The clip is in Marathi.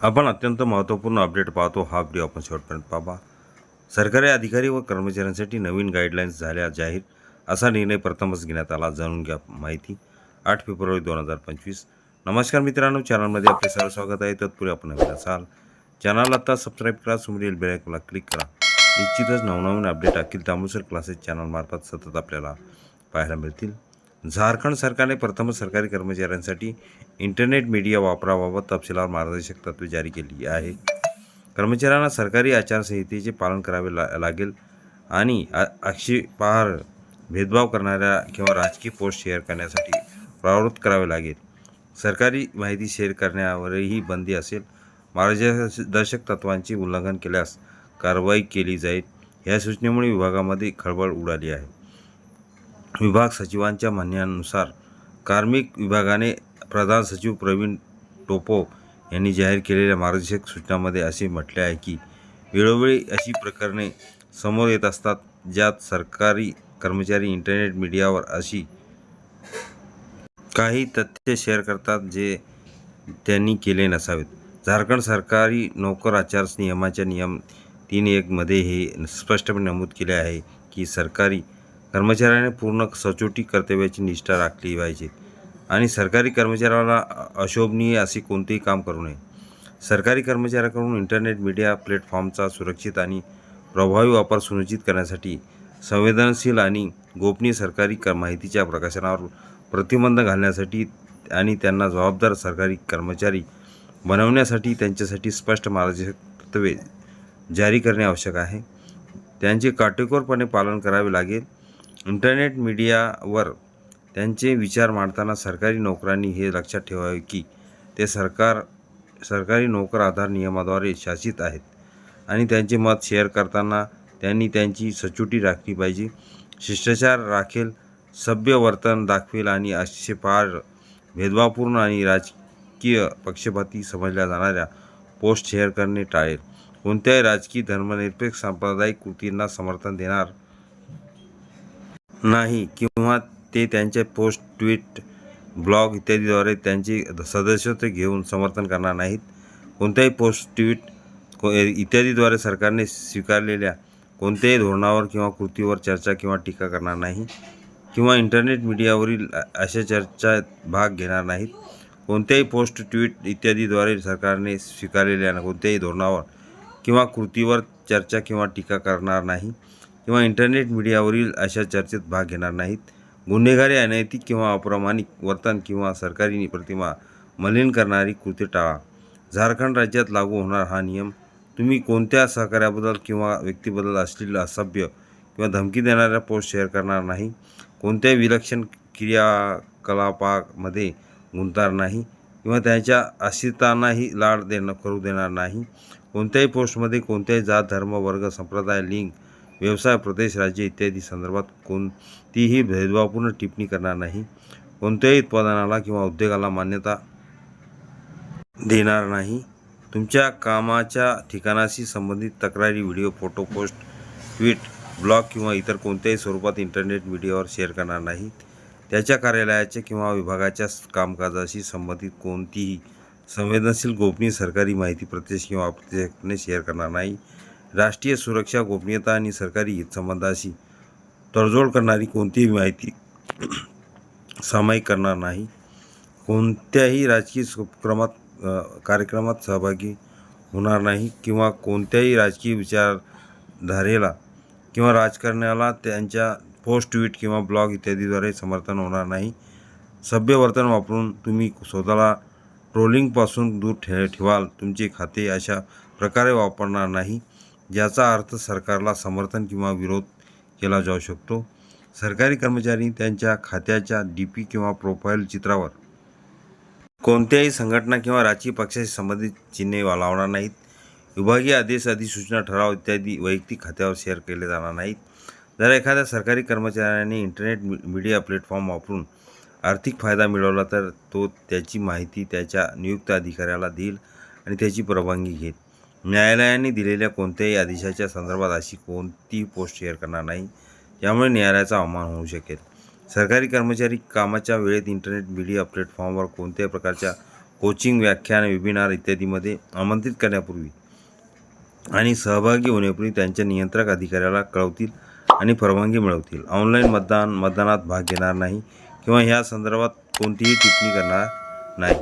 आपण अत्यंत महत्त्वपूर्ण अपडेट पाहतो हा व्हिडिओ आपण शेवटपर्यंत पाहा सरकारी अधिकारी व कर्मचाऱ्यांसाठी नवीन गाईडलाईन्स झाल्या जाहीर असा निर्णय प्रथमच घेण्यात आला जाणून घ्या माहिती. आठ फेब्रुवारी दोन हजार पंचवीस. नमस्कार मित्रांनो चॅनलमध्ये आपले सर्व स्वागत आहे. तत्पूर्वी आपण नवीन असाल चॅनल आता सबस्क्राईब करा सुमरील बेलायकला क्लिक करा. निश्चितच नवनवीन अपडेट अखिल तांबूसर क्लासेस चॅनलमार्फत सतत आपल्याला पाहायला मिळतील. झारखंड सरकारने प्रथम सरकारी कर्मचाऱ्यांसाठी इंटरनेट मीडिया वापराबाबत तपशीलवार मार्गदर्शक तत्त्वे जारी केली आहे. कर्मचाऱ्यांना सरकारी आचारसंहितेचे पालन करावे ला लागेल आणि आ- भेदभाव करणाऱ्या किंवा राजकीय पोस्ट शेअर करण्यासाठी प्रवृत्त करावे लागेल. सरकारी माहिती शेअर करण्यावरही बंदी असेल. मार्गदर्शक तत्वांचे उल्लंघन केल्यास कारवाई केली जाईल. या सूचनेमुळे विभागामध्ये खळबळ उडाली आहे. विभाग सचिवांच्या म्हणण्यानुसार कार्मिक विभागाने प्रधान सचिव प्रवीण टोपो यांनी जाहीर केलेल्या मार्गदर्शक सूचनामध्ये असे म्हटले आहे की वेळोवेळी अशी प्रकरणे समोर येत असतात ज्यात सरकारी कर्मचारी इंटरनेट मीडियावर अशी काही तथ्य शेअर करतात जे त्यांनी केले नसावेत. झारखंड सरकारी नोकर आचार नियमाच्या नियम तीन एकमध्ये हे स्पष्टपणे नमूद केले आहे की सरकारी कर्मचाऱ्याने पूर्ण सचोटी कर्तव्याची निष्ठा राखली पाहिजे. आणि सरकारी कर्मचाऱ्याला अशोभनीय असे कोणतेही काम करू नये. सरकारी कर्मचाऱ्याकडून इंटरनेट मीडिया प्लॅटफॉर्मचा सुरक्षित आणि प्रभावी वापर सुनिश्चित करण्यासाठी संवेदनशील आणि गोपनीय सरकारी क माहितीच्या प्रकाशनावर प्रतिबंध घालण्यासाठी आणि त्यांना जबाबदार सरकारी कर्मचारी बनवण्यासाठी त्यांच्यासाठी स्पष्ट मार्गदर्शक जारी करणे आवश्यक आहे. त्यांचे काटेकोरपणे पालन करावे लागेल. इंटरनेट मीडियावर त्यांचे विचार मांडताना सरकारी नोकरांनी हे लक्षात ठेवावे की ते सरकार सरकारी नोकर आधार नियमाद्वारे शासित आहेत आणि त्यांचे मत शेअर करताना त्यांनी त्यांची सचोटी राखली पाहिजे. शिष्टाचार राखेल सभ्य वर्तन दाखवेल आणि आक्षेपार भेदभावपूर्ण आणि राजकीय पक्षपाती समजल्या जाणाऱ्या पोस्ट शेअर करणे टाळेल. कोणत्याही राजकीय धर्मनिरपेक्ष सांप्रदायिक कृतींना समर्थन देणार नाही किंवा ते त्यांच्या पोस्ट ट्विट ब्लॉग इत्यादीद्वारे त्यांची सदस्यत्व घेऊन समर्थन करणार नाहीत. कोणत्याही पोस्ट ट्विट को- इत्यादीद्वारे सरकारने स्वीकारलेल्या कोणत्याही धोरणावर किंवा कृतीवर चर्चा किंवा टीका करणार नाही किंवा इंटरनेट मीडियावरील अशा चर्चात भाग घेणार नाहीत. कोणत्याही पोस्ट ट्विट इत्यादीद्वारे सरकारने स्वीकारलेल्या कोणत्याही धोरणावर किंवा कृतीवर चर्चा किंवा टीका करणार नाही. किंवा इंटरनेट मीडियावरील अशा चर्चेत भाग घेणार नाहीत. गुन्हेगारी अनैतिक किंवा अप्रामाणिक वर्तन किंवा सरकारी प्रतिमा मलिन करणारी कृती टाळा. झारखंड राज्यात लागू होणार हा नियम तुम्ही कोणत्या सहकार्याबद्दल किंवा व्यक्तीबद्दल असलेलं असभ्य किंवा धमकी देणाऱ्या पोस्ट शेअर करणार नाही? कोणत्याही विलक्षण क्रियाकलापामध्ये गुंतणार नाही? किंवा त्यांच्या अस्तित्वांनाही लाड देणं करू देणार नाही? कोणत्याही पोस्टमध्ये कोणत्याही जात धर्म वर्ग संप्रदाय लिंग व्यवसाय प्रदेश राज्य इत्यादी संदर्भात कोणतीही भेदभावपूर्ण टिप्पणी करणार नाही. कोणत्याही उत्पादनाला किंवा उद्योगाला मान्यता देणार नाही. तुमच्या कामाच्या ठिकाणाशी संबंधित तक्रारी video photo post tweet blog किंवा इतर कोणत्याही स्वरूपात इंटरनेट मीडियावर शेअर करणार नाही. त्याच्या कार्यालयाच्या किंवा विभागाच्या कामकाजाशी संबंधित कोणतीही संवेदनशील गोपनीय सरकारी माहिती प्रत्यक्ष किंवा अप्रत्यक्षपणे शेअर करणार नाही. राष्ट्रीय सुरक्षा गोपनीयता आणि सरकारी हितसंबंधाशी तडजोड करणारी कोणतीही माहिती सामायिक करणार नाही. कोणत्याही राजकीय उपक्रमात कार्यक्रमात सहभागी होणार नाही किंवा कोणत्याही राजकीय विचारधारेला किंवा राजकारण्याला त्यांच्या पोस्ट ट्विट किंवा ब्लॉग इत्यादीद्वारे समर्थन होणार नाही. सभ्य वर्तन वापरून तुम्ही स्वतःला ट्रोलिंगपासून दूर ठे ठेवाल. तुमचे खाते अशा प्रकारे वापरणार नाही. ज्याचा अर्थ सरकारला समर्थन किंवा विरोध केला जाऊ शकतो. सरकारी कर्मचारी त्यांच्या खात्याच्या डी पी किंवा प्रोफाईल चित्रावर कोणत्याही संघटना किंवा राजकीय पक्षाशी संबंधित चिन्हे लावणार नाहीत. विभागीय आदेश अधिसूचना ठराव इत्यादी वैयक्तिक खात्यावर शेअर केले जाणार नाहीत. जर एखाद्या सरकारी कर्मचाऱ्याने इंटरनेट मीडिया प्लॅटफॉर्म वापरून आर्थिक फायदा मिळवला तर तो त्याची माहिती त्याच्या नियुक्त अधिकाऱ्याला देईल आणि त्याची परवानगी घेईल. न्यायालयाने दिलेल्या कोणत्याही आदेशाच्या संदर्भात अशी कोणतीही पोस्ट शेअर करणार नाही यामुळे न्यायालयाचा अवमान होऊ शकेल. सरकारी कर्मचारी कामाच्या वेळेत इंटरनेट मीडिया प्लॅटफॉर्मवर कोणत्याही प्रकारच्या कोचिंग व्याख्यान वेबिनार इत्यादीमध्ये आमंत्रित करण्यापूर्वी आणि सहभागी होण्यापूर्वी त्यांच्या नियंत्रक अधिकाऱ्याला कळवतील आणि परवानगी मिळवतील. ऑनलाईन मतदान मतदानात भाग घेणार नाही किंवा ह्या संदर्भात कोणतीही टिप्पणी करणार नाही.